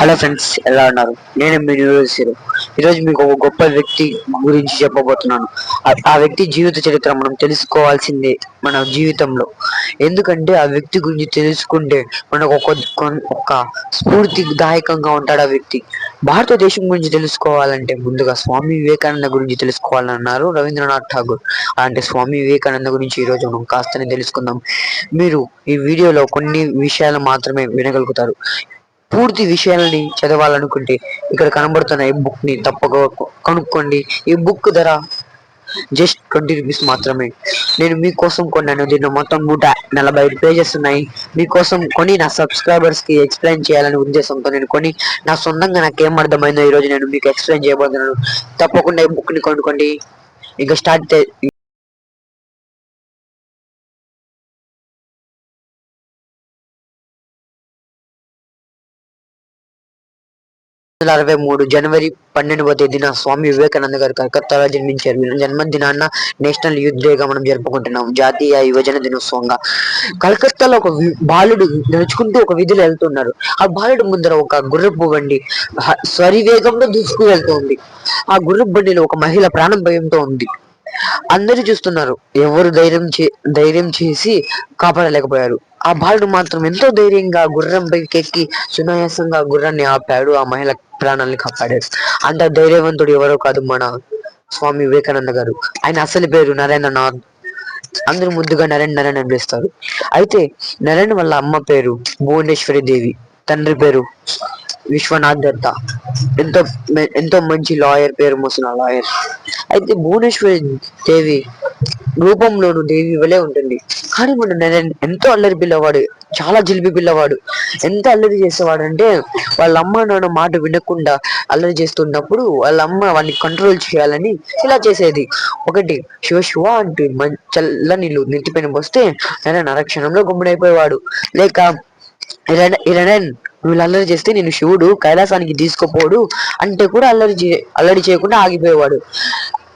Hello friends ఎలా ఉన్నారు? నేను మీ న్యూరోసిరు ఈరోజు మీకు ఒక గొప్ప వ్యక్తి గురించి చెప్పబోతున్నాను. ఆ- వ్యక్తి జీవిత చరిత్ర మనం తెలుసుకోవాల్సిందే మన జీవితంలో. ఎందుకంటే ఆ వ్యక్తి గురించి తెలుసుకుంటే మనకు ఒక కొన్- ఒక స్ఫూర్తిదాయకంగా ఉంటాడు ఆ వ్యక్తి. భారతదేశం గురించి తెలుసుకోవాలంటే ముందుగా స్వామి వివేకానంద గురించి తెలుసుకోవాలన్నారు రవీంద్రనాథ్ ఠాగూర్. అలాంటి స్వామి వివేకానంద గురించి ఈరోజు మనం కాస్తనే తెలుసుకుందాం. మీరు ఈ వీడియోలో కొన్ని విషయాలు మాత్రమే వినగలుగుతారు. పూర్తి విషయాలని చదవాలనుకుంటే ఇక్కడ కనబడుతున్న ఈ బుక్ని తప్పక కొనుక్కోండి. ఈ బుక్ ధర జస్ట్ ట్వంటీ రూపీస్ మాత్రమే. నేను మీకోసం కొన్నాను. దీనిలో మొత్తం నూట నలభై ఐదు పేజెస్ ఉన్నాయి. మీకోసం కొని నా సబ్స్క్రైబర్స్కి ఎక్స్ప్లెయిన్ చేయాలనే ఉద్దేశంతో నేను కొని నా సొంతంగా నాకు ఏం అర్థమైందో ఈ రోజు నేను మీకు ఎక్స్ప్లెయిన్ చేయబోతున్నాను. తప్పకుండా ఈ బుక్ని కొనుక్కోండి. ఇంకా స్టార్ట్ వందల అరవై మూడు జనవరి పన్నెండవ తేదీన స్వామి వివేకానంద గారు కలకత్తాలో జన్మించారు. జన్మదినాన్న నేషనల్ యూత్ డేగా మనం జరుపుకుంటున్నాం. జాతీయ యువజన దినోత్సవంగా. కలకత్తాలో ఒక బాలుడు నడుచుకుంటూ ఒక విధులు వెళ్తున్నారు. ఆ బాలుడు ముందర ఒక గుర్రపు బండి స్వరివేగంలో దూసుకు వెళ్తోంది ఆ గుర్రపు బండిలో ఒక మహిళ ప్రాణం భయంతో ఉంది. అందరూ చూస్తున్నారు. ఎవరు ధైర్యం చే ధైర్యం చేసి కాపాడలేకపోయారు. ఆ బాలుడు మాత్రం ఎంతో ధైర్యంగా గుర్రం పైకెక్కి ఎక్కి సునాయాసంగా గుర్రాన్ని ఆపాడు. ఆ మహిళ ప్రాణాలను కాపాడాడు. అంత ధైర్యవంతుడు ఎవరో కాదు మన స్వామి వివేకానంద గారు. ఆయన అసలు పేరు నరేంద్రనాథ్. అందరూ ముద్దుగా నరేన్ నరేన్ అని పిలుస్తారు. అయితే నరేన్ వాళ్ళ అమ్మ పేరు భువనేశ్వరి దేవి. తండ్రి పేరు విశ్వనాథ్ దత్త. ఎంతో ఎంతో మంచి లాయర్ పేరు మోసిన లాయర్. అయితే భువనేశ్వరి దేవి రూపంలోను దేవి వలె ఉంటుంది. కానీ మన నరేన్ ఎంతో అల్లరి పిల్లవాడు చాలా జిలిపి పిల్లవాడు. ఎంత అల్లరి చేసేవాడు అంటే వాళ్ళ అమ్మ నాన్న మాట వినకుండా అల్లరి చేస్తున్నప్పుడు వాళ్ళ అమ్మ వాడిని కంట్రోల్ చేయాలని ఇలా చేసేది. ఒకటి శివ శివ అంటూ చల్ల నీళ్ళు నెత్తిపైన వస్తే నరేన్ అరక్షణంలో గుమ్ముడైపోయేవాడు. లేక ఇరణ- ఇరణన్ నువ్వు అల్లరి చేస్తే నేను శివుడు కైలాసానికి తీసుకుపోడు అంటే కూడా అల్లరి చే అల్లరి చేయకుండా ఆగిపోయేవాడు.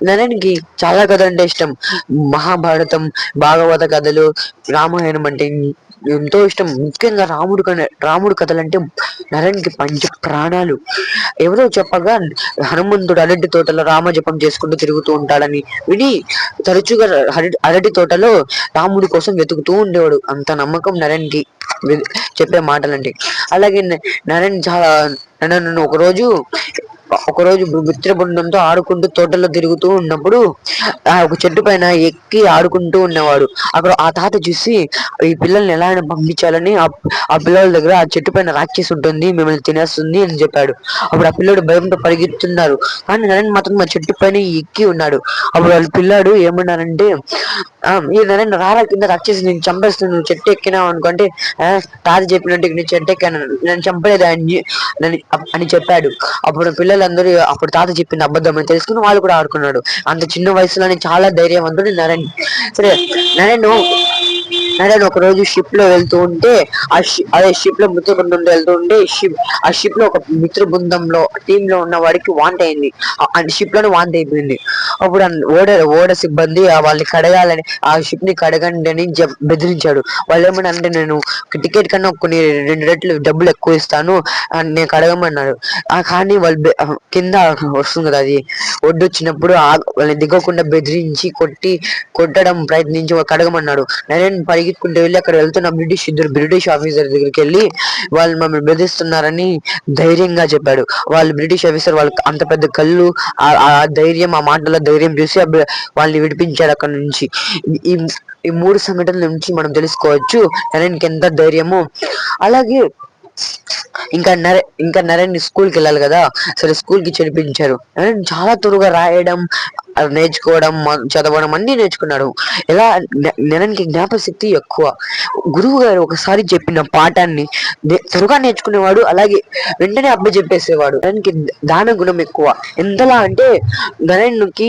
నరేన్కి చాలా కథ అంటే ఇష్టం. మహాభారతం భాగవత కథలు రామాయణం అంటే ఎంతో ఇష్టం. ముఖ్యంగా రాముడు కన రాముడు కథలంటే నరేన్కి పంచ ప్రాణాలు. ఎవరో చెప్పగా హనుమంతుడు అరటి తోటలో రామజపం చేసుకుంటూ తిరుగుతూ ఉంటాడని విని తరచుగా అరటి అరటి తోటలో రాముడి కోసం వెతుకుతూ ఉండేవాడు. అంత నమ్మకం నరేన్కి చెప్పే మాటలంటే. అలాగే న- నరేన్ చాలా నన్ను ఒకరోజు ఒకరోజు మిత్ర బృందంతో ఆడుకుంటూ తోటలో తిరుగుతూ ఉన్నప్పుడు ఆ ఒక చెట్టు పైన ఎక్కి ఆడుకుంటూ ఉన్నవాడు. అక్కడ ఆ తాత చూసి ఈ పిల్లల్ని ఎలా అయినా పంపించాలని ఆ పిల్లల దగ్గర ఆ చెట్టు పైన రాక్షసి ఉంటుంది మిమ్మల్ని తినేస్తుంది అని చెప్పాడు. అప్పుడు ఆ పిల్లడు భయంతో పరిగెత్తున్నారు. కానీ నరేన్ మాత్రం ఆ చెట్టు పైన ఎక్కి ఉన్నాడు. అప్పుడు వాళ్ళ పిల్లాడు ఏమన్నారంటే "ఆ, ఈ నరేన్ రారా కింద రాక్షసి నేను చంపేస్తాను నువ్వు చెట్టు ఎక్కినావు అనుకుంటే "ఆ, తాత చెప్పినట్టు నేను చెట్టు ఎక్కాను నేను చంపలేదు అని అని చెప్పాడు. అప్పుడు పిల్లలు పిల్లలందరూ అప్పుడు తాత చెప్పింది అబద్ధం అని తెలుసుకుని వాళ్ళు కూడా ఆడుకున్నాడు. అంత చిన్న వయసులోనే చాలా ధైర్యవంతుడు నరేన్. సరే నరేన్ నరేన్ ఒక రోజు షిప్లో వెళ్తూ ఉంటే ఆ షిప్ అదే షిప్లో మిత్ర బృందంలో వెళ్తూ ఉంటే షిప్ ఆ షిప్లో ఒక మిత్ర బృందంలో టీమ్లో ఉన్న వాడికి వాంట్ అయింది. ఆ షిప్లోనే వాంట్ అయిపోయింది. అప్పుడు ఓడ ఓడ సిబ్బంది వాళ్ళని కడగాలని ఆ షిప్ని కడగండి అని బెదిరించాడు. వాళ్ళు ఏమన్నా అంటే నేను టికెట్ కన్నా కొన్ని రెండు రెట్లు డబ్బులు ఎక్కువ ఇస్తాను అని నేను కడగమన్నాడు. ఆ కానీ వాళ్ళు కింద వస్తుంది కదా అది. ఒడ్డు వచ్చినప్పుడు ఆ- వాళ్ళని దిగకుండా బెదిరించి కొట్టి కొట్టడం ప్రయత్నించి కడగమన్నాడు. నరేన్ పరిగెత్తుకుంటూ వెళ్ళి అక్కడ వెళ్తున్న బ్రిటిష్ ఇద్దరు బ్రిటిష్ ఆఫీసర్ దగ్గరికి వెళ్ళి వాళ్ళు మమ్మల్ని బెదిరిస్తున్నారని ధైర్యంగా చెప్పాడు. వాళ్ళు బ్రిటిష్ ఆఫీసర్ వాళ్ళకి అంత పెద్ద కళ్ళు ఆ- ధైర్యం ఆ మాటల ధైర్యం చూసి వాళ్ళని విడిపించాడు అక్కడ నుంచి. ఈ ఈ మూడు సంఘటనల నుంచి మనం తెలుసుకోవచ్చు నరేన్కి ఎంత ధైర్యము. అలాగే ఇంకా నరే ఇంకా నరేన్ స్కూల్కి వెళ్ళాలి కదా. సరే స్కూల్కి చేర్పించారు. నరేన్ చాలా త్వరగా రాయడం నేర్చుకోవడం చదవడం అన్ని నేర్చుకున్నాడు. ఎలా నరేన్కి జ్ఞాపక శక్తి ఎక్కువ. గురువు గారు ఒకసారి చెప్పిన పాఠాన్ని త్వరగా నేర్చుకునేవాడు అలాగే వెంటనే అబ్బ చెప్పేసేవాడు. నరేన్కి దాన గుణం ఎక్కువ. ఎంతలా అంటే నరేన్కి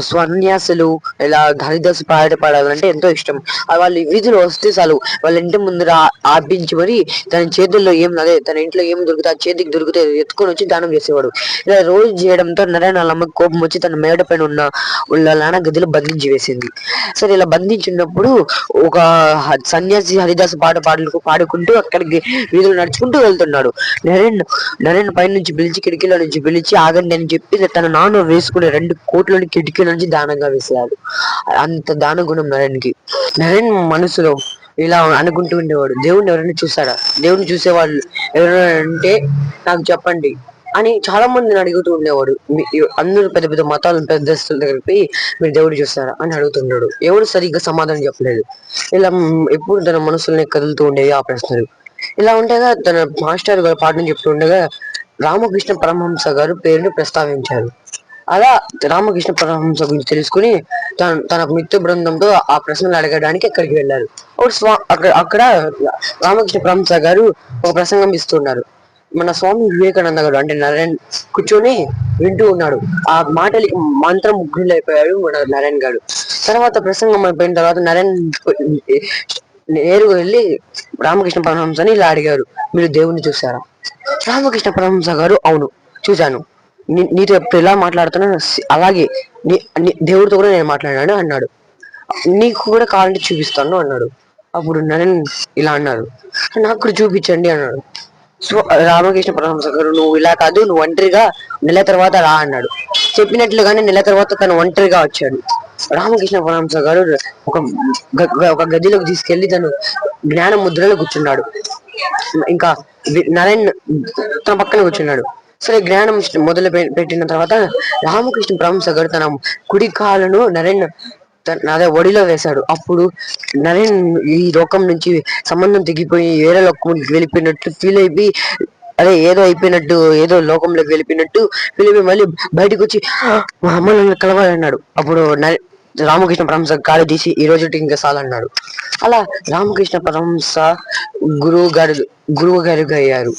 స్వన్యాసులు ఇలా హరిదాసు పాట పాడాలంటే ఎంతో ఇష్టం. వాళ్ళు వీధిలో వస్తే చాలు. వాళ్ళ ఇంటి ముందర ఆపించి మరి తన చేతుల్లో ఏం అదే తన ఇంట్లో ఏం దొరికితే చేతికి దొరికితే ఎత్తుకొని వచ్చి దానం చేసేవాడు. ఇలా రోజు చేయడంతో నరేన్ వాళ్ళ కోపం వచ్చి తన మేడ పైన ఉన్న ఉన్న గదిలో బంధించి వేసింది. సరే ఇలా బంధించినప్పుడు ఒక సన్యాసి హరిదాస్ పాట పాటలు పాడుకుంటూ అక్కడికి వీధులు నడుచుకుంటూ వెళ్తున్నాడు. నరేన్ నరేన్ పై నుంచి పిలిచి కిటికీలో నుంచి పిలిచి ఆగండి అని చెప్పి తన నాన్న వేసుకునే రెండు కోట్లని కిటికీల నుంచి దానంగా వేసాడు అంత దాన గుణం నరేన్కి. నరేన్ మనసులో ఇలా అనుకుంటూ ఉండేవాడు. దేవుడిని ఎవరైనా చూస్తాడా దేవుడిని చూసేవాళ్ళు ఎవరైనా అంటే నాకు చెప్పండి అని చాలా మందిని అడుగుతూ ఉండేవాడు. అందరూ పెద్ద పెద్ద మతాలను పెద్దస్తుల దగ్గరికి పోయి మీరు దేవుడు చూస్తారా అని అడుగుతున్నాడు ఎవరు సరిగ్గా సమాధానం చెప్పలేదు. ఇలా ఎప్పుడు తన మనసుల్ని కదులుతూ ఉండేవి ఆ ప్రశ్నలు. ఇలా ఉండగా తన మాస్టర్ గారు పాఠం చెప్తూ ఉండగా రామకృష్ణ పరమహంస గారు పేరును ప్రస్తావించారు. అలా రామకృష్ణ పరమహంస గురించి తెలుసుకుని తన తన మిత్ర బృందంతో ఆ ప్రశ్నలు అడగడానికి అక్కడికి వెళ్ళారు. అప్పుడు స్వా అక్కడ అక్కడ రామకృష్ణ పరమహంస గారు ఒక ప్రసంగం ఇస్తున్నారు. మన స్వామి వివేకానంద గారు అంటే నారాయణ కూర్చొని వింటూ ఉన్నాడు. ఆ మాటలు మంత్రం ముగ్గులైపోయాడు మన నారాయణ గారు. తర్వాత ప్రసంగం అయిపోయిన తర్వాత నారాయణ నేరుగా వెళ్ళి రామకృష్ణ పరమహంసని ఇలా అడిగారు. మీరు దేవుణ్ణి చూసారా రామకృష్ణ పరమహంస గారు అవును చూశాను. నీతో ఎప్పుడు ఎలా మాట్లాడుతున్నా అలాగే నీ దేవుడితో కూడా నేను మాట్లాడాను అన్నాడు. నీకు కూడా కావాలంటే చూపిస్తాను అన్నాడు. అప్పుడు నరేన్ ఇలా అన్నాడు. నాకు కూడా చూపించండి అన్నాడు. సో రామకృష్ణ పరమహంస గారు నువ్వు ఇలా కాదు నువ్వు ఒంటరిగా నెల తర్వాత రా అన్నాడు. చెప్పినట్లుగానే నెల తర్వాత తను ఒంటరిగా వచ్చాడు. రామకృష్ణ పరమహంస గారు ఒక గ- ఒక గదిలోకి తీసుకెళ్ళి తను జ్ఞాన ముద్రలో కూర్చున్నాడు. ఇంకా నరేన్ తన పక్కన కూర్చున్నాడు. సరే జ్ఞానం మొదలు పెట్టిన తర్వాత రామకృష్ణ పరమహంస గారు తన కుడి కాలును నరేన్ అదే ఒడిలో వేశాడు. అప్పుడు నరేన్ ఈ లోకం నుంచి సంబంధం తెగిపోయి వేరే లోకంలోకి వెళ్ళిపోయినట్టు ఫీల్ అయిపోయి అదే ఏదో అయిపోయినట్టు ఏదో లోకంలోకి వెళ్ళిపోయినట్టు ఫీల్ అయిపోయి మళ్ళీ బయటకు వచ్చి మా అమ్మ నన్ను కలవాలన్నాడు. అప్పుడు నరే- రామకృష్ణ పరమస కాలు తీసి ఈ రోజు ఇంకా చాలన్నాడు అలా రామకృష్ణ పరమస గురువు గారు గురువు గారుగా అయ్యారు.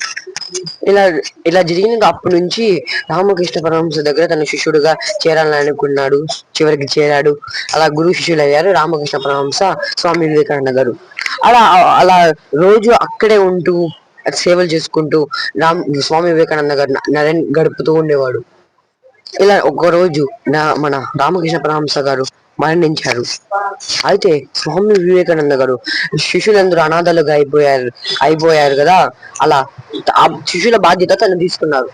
ఇలా ఇలా జరిగిన అప్పటి నుంచి రామకృష్ణ పరమహంస దగ్గర తన శిష్యుడుగా చేరాలని అనుకున్నాడు చివరికి చేరాడు. అలా గురు శిష్యులు అయ్యారు రామకృష్ణ పరమహంస స్వామి వివేకానంద గారు. అలా అలా రోజు అక్కడే ఉంటూ సేవలు చేసుకుంటూ రామ్ స్వామి వివేకానంద గారు నరేన్ గడుపుతూ ఉండేవాడు. ఇలా ఒక రోజు నా మన రామకృష్ణ పరమహంస గారు మరణించారు. అయితే స్వామి వివేకానంద గారు శిష్యులందరూ అనాథలుగా అయిపోయారు అయిపోయారు కదా? అలా ఆ శిష్యుల బాధ్యత తను తీసుకున్నారు.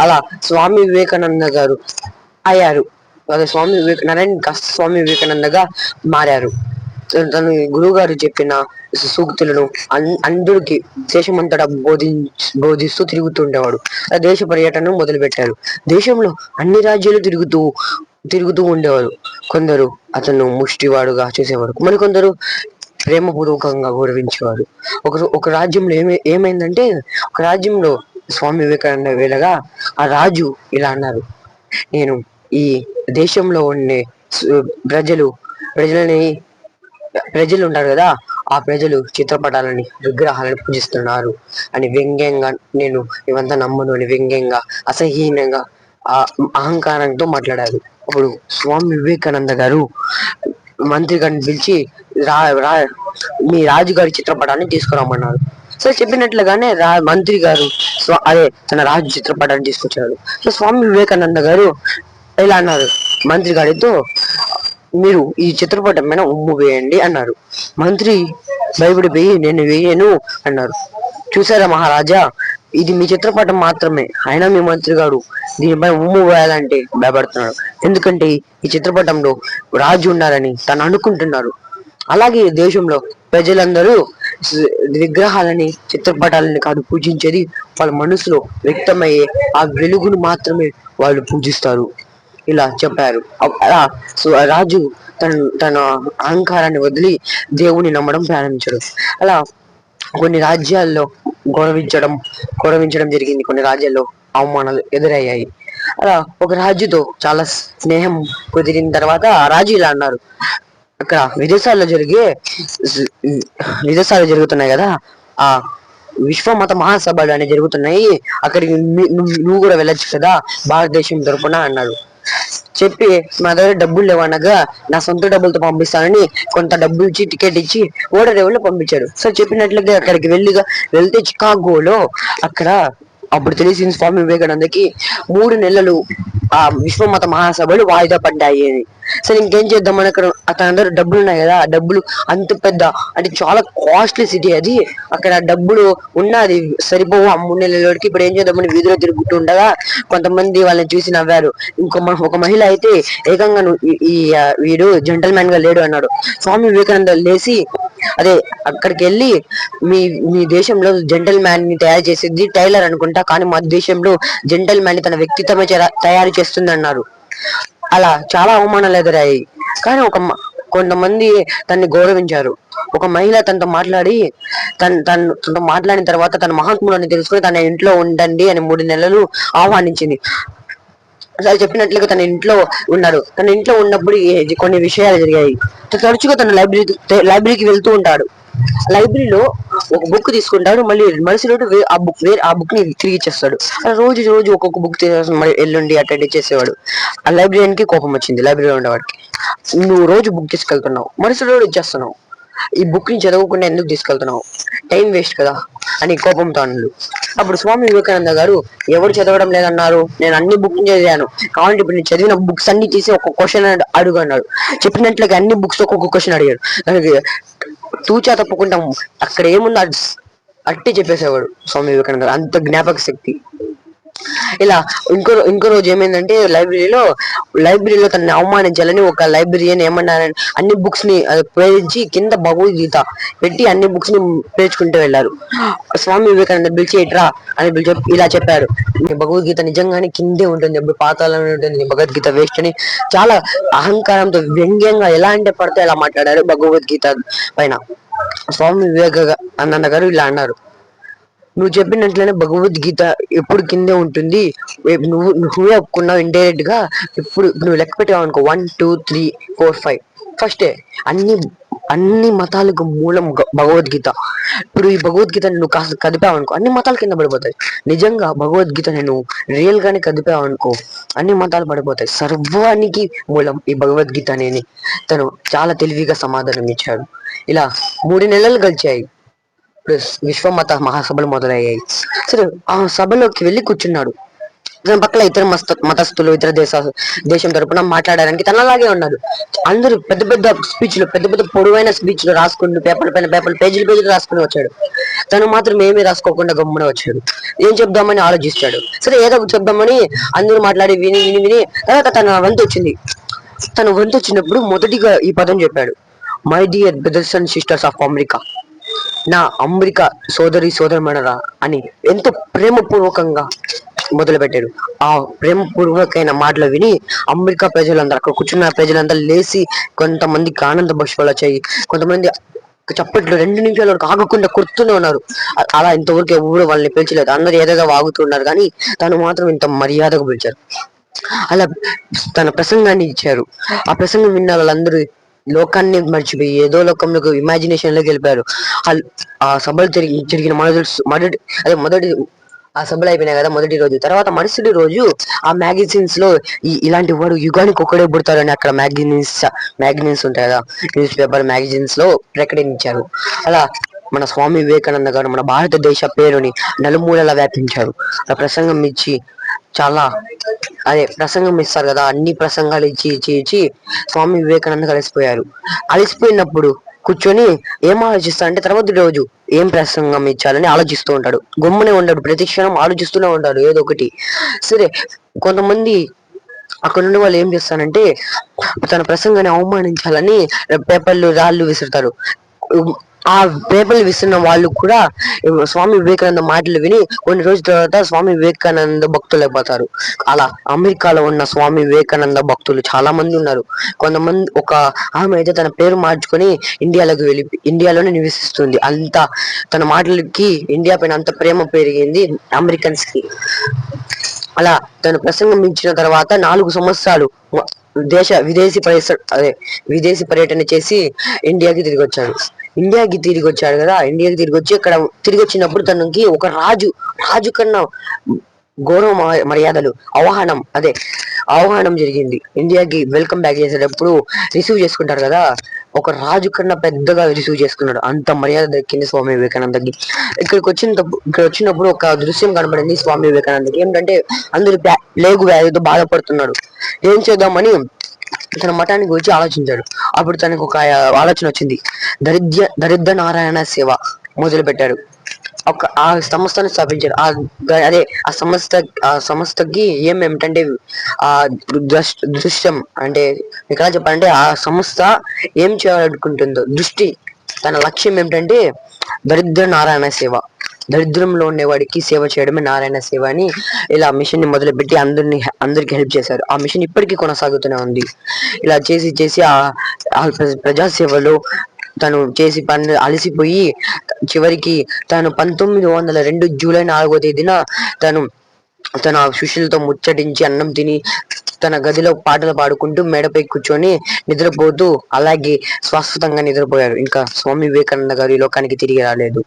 అలా స్వామి వివేకానంద గారు అయ్యారు. అదే స్వామి వివేక నారాయణ కాస్త స్వామి వివేకానందగా మారారు. తను- గురువు గారు చెప్పిన సూక్తులను అన్- దేశమంతటా బోధి బోధిస్తూ తిరుగుతుండేవాడు దేశ పర్యటన మొదలు పెట్టారు దేశంలో అన్ని రాజ్యాలు తిరుగుతూ తిరుగుతూ ఉండేవారు. కొందరు అతను ముష్టివాడుగా చేసేవారు. మరికొందరు ప్రేమపూర్వకంగా గౌరవించేవారు. ఒక ఒక రాజ్యంలో ఏమై ఏమైందంటే ఒక రాజ్యంలో స్వామి వివేకానంద వెళ్ళగా ఆ రాజు ఇలా అన్నారు. నేను ఈ దేశంలో ఉండే ప్రజలు ప్రజలని ప్రజలు ఉంటారు కదా ఆ ప్రజలు చిత్రపటాలని విగ్రహాలను పూజిస్తున్నారు అని వ్యంగ్యంగా నేను ఇవంతా నమ్మను అని వ్యంగ్యంగా అసహ్యంగా ఆ అహంకారంతో మాట్లాడారు. అప్పుడు స్వామి వివేకానంద గారు మంత్రి గారిని పిలిచి రా రా మీ రాజుగారి చిత్రపటాన్ని తీసుకురామన్నారు సో చెప్పినట్లుగానే రా మంత్రి గారు స్వ- అదే తన రాజు చిత్రపటాన్ని తీసుకొచ్చారు. సో స్వామి వివేకానంద గారు ఇలా అన్నారు. మంత్రి గారితో మీరు ఈ చిత్రపటం మీద ఉమ్ము వేయండి అన్నారు. మంత్రి భయపడిపోయి నేను వేయను అన్నారు. చూసారా మహారాజా ఇది మీ చిత్రపటం మాత్రమే. అయినా మీ మంత్రి గారు దీనిపై ఉమ్ము వేయాలంటే భయపడుతున్నాడు. ఎందుకంటే ఈ చిత్రపటంలో రాజు ఉన్నారని తను అనుకుంటున్నారు. అలాగే దేశంలో ప్రజలందరూ విగ్రహాలని చిత్రపటాలని కాదు పూజించేది వాళ్ళ మనసులో వ్యక్తమయ్యే ఆ వెలుగును మాత్రమే వాళ్ళు పూజిస్తారు. ఇలా చెప్పారు. అలా రాజు తన తన అహంకారాన్ని వదిలి దేవుని నమ్మడం ప్రారంభించాడు. అలా కొన్ని రాజ్యాల్లో గౌరవించడం గౌరవించడం జరిగింది. కొన్ని రాజ్యాల్లో అవమానాలు ఎదురయ్యాయి. అలా ఒక రాజుతో చాలా స్నేహం కుదిరిన తర్వాత ఆ రాజు ఇలా అన్నారు. అక్కడ విదేశాల్లో జరిగే విదేశాలు జరుగుతున్నాయి కదా. ఆ విశ్వమత మహాసభలు అనేవి జరుగుతున్నాయి. అక్కడికి నువ్వు నువ్వు కూడా వెళ్ళొచ్చు కదా. భారతదేశం తరపున అన్నాడు. చెప్పి మా దగ్గర డబ్బులు లేవనగా నా సొంత డబ్బులతో పంపిస్తానని కొంత డబ్బులు ఇచ్చి టికెట్ ఇచ్చి ఓడరేవులో పంపించాడు. సో చెప్పినట్లుగా అక్కడికి వెళ్ళిగా వెళ్తే చికాగోలో అక్కడ అప్పుడు తెలిసింది స్వామి వివేకానందకి మూడు నెలలు ఆ విశ్వమత మహాసభలు వాయిదా పడ్డాయి అని. సరే ఇంకేం చేద్దామని అక్కడ అతని అందరూ డబ్బులు ఉన్నాయి కదా ఆ డబ్బులు అంత పెద్ద అంటే చాలా కాస్ట్లీ సిటీ అది. అక్కడ డబ్బులు ఉన్నది సరిపోవు ఆ మూడు నెలలకి ఇప్పుడు ఏం చేద్దామని వీధిలో తిరుగుతూ ఉండగా కొంతమంది వాళ్ళని చూసి నవ్వారు. ఇంకో ఒక మహిళ అయితే ఏకంగా ఈ- వీడు జెంటల్ మ్యాన్గా లేడు అన్నాడు. స్వామి వివేకానంద లేచి అదే అక్కడికి వెళ్ళి మీ మీ దేశంలో జెంటల్ మ్యాన్ని తయారు చేసేది టైలర్ అనుకుంటా కానీ మా దేశంలో జెంటల్ మ్యాన్ తన వ్యక్తిత్వమే తయారు చేస్తుందన్నారు. అలా చాలా అవమానాలు ఎదురాయి. కానీ ఒక కొంతమంది తన్ని గౌరవించారు. ఒక మహిళ తనతో మాట్లాడి తన తను తనతో మాట్లాడిన తర్వాత తన మహాత్ములని తెలుసుకుని తన ఇంట్లో ఉండండి అని మూడు నెలలు ఆహ్వానించింది. అసలు చెప్పినట్లుగా తన ఇంట్లో ఉన్నాడు. తన ఇంట్లో ఉన్నప్పుడు కొన్ని విషయాలు జరిగాయి. తరచుగా తన లైబ్రరీ లైబ్రరీకి వెళ్తూ ఉంటాడు. లైబ్రరీలో ఒక బుక్ తీసుకుంటాడు. మళ్ళీ మరుసటి రోజు ఆ బుక్ వేరే ఆ బుక్ని తిరిగి ఇచ్చేస్తాడు. రోజు రోజు ఒక్కొక్క బుక్ మళ్ళీ ఎల్లుండి అటెండ్ చేసేవాడు. ఆ లైబ్రరీకి కోపం వచ్చింది. లైబ్రరీలో ఉండేవాడికి. నువ్వు రోజు బుక్ తీసుకెళ్తున్నావు. మరుసటి రోజు ఇచ్చేస్తున్నావు ఈ బుక్ని చదవకుండా ఎందుకు తీసుకెళ్తున్నావు? టైం వేస్ట్ కదా అని కోపంతో అన్నాడు. అప్పుడు స్వామి వివేకానంద గారు ఎవరు చదవడం లేదన్నారు? నేను అన్ని బుక్ చదివాను. కావాలంటే ఇప్పుడు నేను చదివిన బుక్స్ అన్ని తీసి ఒక క్వశ్చన్ అడుగు అన్నాడు. చెప్పినట్లుగా అన్ని బుక్స్ ఒక్కొక్క క్వశ్చన్ అడిగాడు. తూచా తప్పకుండా అక్కడ ఏముందో అట్టే చెప్పేసేవాడు స్వామి వివేకానంద గారు. అంత జ్ఞాపక శక్తి ఇలా ఇంకో ఇంకో రోజు ఏమైందంటే లైబ్రరీలో లైబ్రరీలో తనని అవమానించాలని ఒక లైబ్రరీని ఏమన్నారని అన్ని బుక్స్ని అది ప్రేరించి కింద భగవద్గీత పెట్టి అన్ని బుక్స్ని పేర్చుకుంటూ వెళ్ళారు. స్వామి వివేకానంద పిలిచిట్రా అని పిలిచి ఇలా చెప్పారు. భగవద్గీత నిజంగానే కిందే ఉంటుంది ఎప్పుడు పాతాలనే ఉంటుంది భగవద్గీత వేస్ట్ అని. చాలా అహంకారంతో వ్యంగ్యంగా ఎలా అంటే పడితే ఎలా మాట్లాడారు భగవద్గీత పైన. స్వామి వివేకానంద గారు ఇలా అన్నారు. నువ్వు చెప్పినట్లనే భగవద్గీత ఎప్పుడు కిందే ఉంటుంది. నువ్వు నువ్వే ఒప్పుకున్నావు ఇండైరెక్ట్గా ఇప్పుడు నువ్వు లెక్క పెట్టావు అనుకో one two three four five. ఫస్టే అన్ని అన్ని మతాలకు మూలం భగవద్గీత. ఇప్పుడు ఈ భగవద్గీత నువ్వు కాస్త కదిపావు అనుకో అన్ని మతాలు కింద పడిపోతాయి. నిజంగా భగవద్గీత నేను రియల్ గానే కదిపావు అనుకో అన్ని మతాలు పడిపోతాయి. సర్వానికి మూలం ఈ భగవద్గీత అనేది తను చాలా తెలివిగా సమాధానం ఇచ్చాడు. ఇలా మూడు నెలలు గడిచాయి. ప్లస్ విశ్వమత మహాసభలు మొదలయ్యాయి. సరే ఆ సభలోకి వెళ్ళి కూర్చున్నాడు. దాని పక్కన ఇతర మస్త మతస్థులు ఇతర దేశ దేశం తరపున మాట్లాడడానికి తనలాగే ఉన్నాడు. అందరూ పెద్ద పెద్ద స్పీచ్లు పెద్ద పెద్ద పొడవైన స్పీచ్లు రాసుకుంటూ పేపర్ పైన పేపర్ పేజీలు పేజీలు రాసుకుని వచ్చాడు. తను మాత్రం ఏమీ రాసుకోకుండా గమ్మున వచ్చాడు. ఏం చెప్దామని ఆలోచిస్తాడు. సరే ఏదో చెప్దామని అందరూ మాట్లాడి విని విని విని తర్వాత తన వంతు వచ్చింది. తన వంతు వచ్చినప్పుడు మొదటిగా ఈ పదం చెప్పాడు. My dear brothers and sisters of America నా అమెరికా సోదరి సోదరుమణరా అని ఎంతో ప్రేమపూర్వకంగా మొదలుపెట్టాడు ఆ ప్రేమపూర్వకమైన మాటలు విని అమెరికా ప్రజలందరూ అక్కడ కూర్చున్న ప్రజలందరూ లేచి కొంతమందికి ఆనంద బష్పాలు వచ్చాయి కొంతమంది చప్పట్లు రెండు నిమిషాల వరకు ఆగకుండా కొడుతూనే ఉన్నారు. అలా ఇంతవరకు ఎవరు వాళ్ళని పిలిచలేదు. అందరు ఏదేదో వాగుతున్నారు కానీ తను మాత్రం ఇంత మర్యాదగా పిలిచారు. అలా తన ప్రసంగాన్ని ఇచ్చారు. ఆ ప్రసంగం విన్న వాళ్ళందరూ లోకాన్ని మర్చిపోయి ఏదో లోకంలోకి ఇమాజినేషన్లోకి వెళ్ళిపోయారు ఆ- సభలు జరిగి జరిగిన మొదటి మొదటి అదే మొదటి ఆ సభలు అయిపోయినాయి కదా మొదటి రోజు. తర్వాత మరుసటి రోజు ఆ మ్యాగజైన్స్లో ఇలాంటి వాడు యుగానికి ఒక్కడే పుడతారని అక్కడ మ్యాగజైన్స్ మ్యాగజైన్స్ ఉంటాయి కదా న్యూస్ పేపర్ మ్యాగజైన్స్లో ప్రకటించారు. అలా మన స్వామి వివేకానంద గారు మన భారతదేశ పేరుని నలుమూలలా వ్యాపించారు. ఆ ప్రసంగం ఇచ్చి చాలా అదే ప్రసంగం ఇస్తారు కదా అన్ని ప్రసంగాలు ఇచ్చి ఇచ్చి ఇచ్చి స్వామి వివేకానంద కలిసిపోయారు. అలసిపోయినప్పుడు కూర్చొని ఏం ఆలోచిస్తాడంటే తర్వాత రోజు ఏం ప్రసంగం ఇచ్చాలని ఆలోచిస్తూ ఉంటాడు. గమ్మునే ఉండడు ప్రతి క్షణం ఆలోచిస్తూనే ఉంటాడు ఏదో ఒకటి. సరే కొంతమంది అక్కడ నుండి వాళ్ళు ఏం చేస్తారంటే తన ప్రసంగాన్ని అవమానించాలని పేపర్లు రాళ్ళు విసురుతారు. ఆ పేపర్లు విస్తున్న వాళ్ళు కూడా స్వామి వివేకానంద మాటలు విని కొన్ని రోజుల తర్వాత స్వామి వివేకానంద భక్తులు అయిపోతారు. అలా అమెరికాలో ఉన్న స్వామి వివేకానంద భక్తులు చాలా మంది ఉన్నారు. కొంతమంది ఒక ఆమె అయితే తన పేరు మార్చుకొని ఇండియాలోకి వెళ్ళి ఇండియాలోనే నివసిస్తుంది. అంత తన మాటలకి ఇండియా పైన అంత ప్రేమ పెరిగింది అమెరికన్స్కి అలా తను ప్రసంగం ఇచ్చిన తర్వాత నాలుగు సంవత్సరాలు దేశ విదేశీ పర్యటన అదే విదేశీ పర్యటన చేసి ఇండియాకి తిరిగి వచ్చాడు. ఇండియాకి తిరిగి వచ్చాడు కదా ఇండియాకి తిరిగి వచ్చి అక్కడ తిరిగి వచ్చినప్పుడు తనకి ఒక రాజు రాజు కన్నా గౌరవ మర్యాదలు ఆహ్వానం అదే ఆహ్వానం జరిగింది. ఇండియాకి వెల్కమ్ బ్యాక్ చేసేటప్పుడు రిసీవ్ చేసుకుంటారు కదా ఒక రాజు కన్నా పెద్దగా రిసీవ్ చేసుకున్నాడు. అంత మర్యాద దక్కింది స్వామి వివేకానందకి. ఇక్కడికి వచ్చిన ఇక్కడ వచ్చినప్పుడు ఒక దృశ్యం కనబడింది స్వామి వివేకానందకి. ఏంటంటే అందరు లేగు వ్యాధితో బాధపడుతున్నాడు ఏం చేద్దామని తన మఠాన్ని వచ్చి ఆలోచించాడు. అప్పుడు తనకు ఒక ఆలోచన వచ్చింది. దరిద్ర దరిద్ర నారాయణ సేవ మొదలు పెట్టాడు ఒక ఆ సంస్థను స్థాపించారు ఆ అదే ఆ సంస్థ ఆ సంస్థకి ఏం ఏమిటంటే ఆ దృశ్యం అంటే ఇక్కడ చెప్పాలంటే ఆ సంస్థ ఏం చేయాలనుకుంటుందో దృష్టి తన లక్ష్యం ఏమిటంటే దరిద్ర నారాయణ సేవ. దరిద్రంలో ఉండేవాడికి సేవ చేయడమే నారాయణ సేవ అని ఇలా మిషన్ని మొదలుపెట్టి అందరిని అందరికి హెల్ప్ చేశారు. ఆ మిషన్ ఇప్పటికీ కొనసాగుతూనే ఉంది. ఇలా చేసి చేసి ఆ ప్రజాసేవలో తను చేసి పని అలసిపోయి చివరికి తను పంతొమ్మిది వందల రెండు జూలై నాలుగో తేదీన తను తన శిష్యులతో ముచ్చటించి అన్నం తిని తన గదిలో పాటలు పాడుకుంటూ మేడపై కూర్చొని నిద్రపోతూ అలాగే శాశ్వతంగా నిద్రపోయారు ఇంకా స్వామి వివేకానంద గారు ఈ లోకానికి తిరిగి రాలేదు.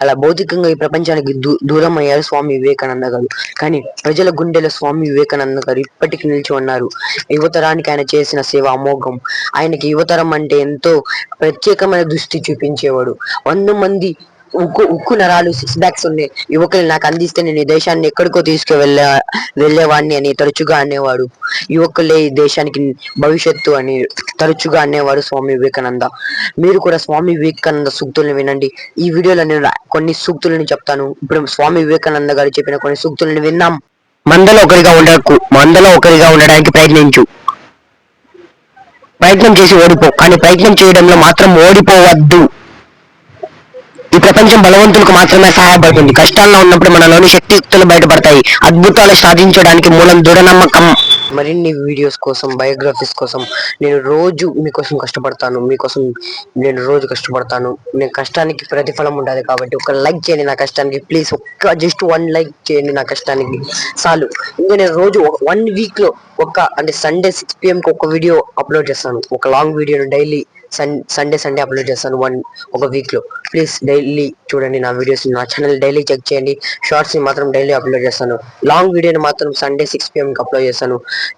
అలా భౌతికంగా ఈ ప్రపంచానికి దూ- దూరం అయ్యారు స్వామి వివేకానంద గారు. కానీ ప్రజల గుండెలో స్వామి వివేకానంద గారు ఇప్పటికీ నిలిచి ఉన్నారు. యువతరానికి ఆయన చేసిన సేవ అమోఘం. ఆయనకి యువతరం అంటే ఎంతో ప్రత్యేకమైన దృష్టి చూపించేవాడు. వంద మంది ఉక్కు ఉక్కు నరాలు సిక్స్ బ్యాక్స్ ఉన్నాయి. యువకులు నాకు అందిస్తే నేను ఈ దేశాన్ని ఎక్కడికో తీసుకువెళ్ళే వెళ్ళేవాడిని అని తరచుగా అనేవాడు. యువకులే ఈ దేశానికి భవిష్యత్తు అని తరచుగా అనేవాడు స్వామి వివేకానంద. మీరు కూడా స్వామి వివేకానంద సూక్తులను వినండి. ఈ వీడియోలో నేను కొన్ని సూక్తులను చెప్తాను. ఇప్పుడు స్వామి వివేకానంద గారు చెప్పిన కొన్ని సూక్తులను విన్నాం. మందలో ఒకరిగా ఉండకు మందలో ఒకరిగా ఉండడానికి ప్రయత్నించు. ప్రయత్నం చేసి ఓడిపో కానీ ప్రయత్నం చేయడంలో మాత్రం ఓడిపోవద్దు. ఈ ప్రపంచం బలవంతులకు మాత్రమే సహాయపడుతుంది. కష్టాల్లో ఉన్నప్పుడు మనలోని శక్తియుక్తులు బయటపడతాయి. అద్భుతాలు సాధించడానికి మూలం దృఢనమ్మకం. మరిన్ని వీడియోస్ కోసం బయోగ్రఫీస్ కోసం నేను రోజు మీకోసం కష్టపడతాను. మీకోసం నేను రోజు కష్టపడతాను. నేను కష్టానికి ప్రతిఫలం ఉండాలి కాబట్టి ఒక లైక్ చేయండి నా కష్టానికి. ప్లీజ్ ఒక్క జస్ట్ వన్ లైక్ చేయండి నా కష్టానికి. చాలు. ఇంకా నేను రోజు వన్ వీక్లో ఒక అంటే సండే సిక్స్ పిఎంకి ఒక వీడియో అప్లోడ్ చేస్తాను. ఒక లాంగ్ వీడియోను డైలీ సండే సండే అప్లోడ్ చేస్తాను వన్ ఒక వీక్లో ప్లీజ్ డైలీ చూడండి నా వీడియోస్ నా. ఛానల్ డైలీ చెక్ చేయండి. షార్ట్స్ని మాత్రం డైలీ అప్లోడ్ చేస్తాను. లాంగ్ వీడియోని మాత్రం సండే సిక్స్ పిఎంకి అప్లోడ్ చేస్తాను.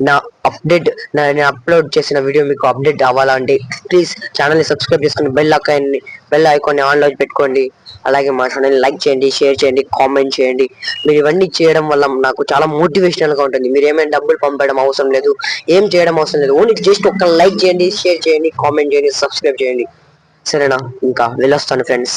నా అప్డేట్ నేను అప్లోడ్ చేసిన వీడియో మీకు అప్డేట్ అవ్వాలంటే ప్లీజ్ ఛానల్ని సబ్స్క్రైబ్ చేసుకుని బెల్ ఐకాన్ని బెల్ ఐకాన్ని ఆన్ పెట్టుకోండి. అలాగే మా ఛానల్ని లైక్ చేయండి షేర్ చేయండి కామెంట్ చేయండి. మీరు ఇవన్నీ చేయడం వల్ల నాకు చాలా మోటివేషనల్గా ఉంటుంది. మీరు ఏమైనా డబ్బులు పంపడం అవసరం లేదు ఏం చేయడం అవసరం లేదు ఓన్లీ జస్ట్ ఒక లైక్ చేయండి షేర్ చేయండి కామెంట్ చేయండి సబ్స్క్రైబ్ చేయండి. సరేనా? ఇంకా వెళ్ళొస్తాను ఫ్రెండ్స్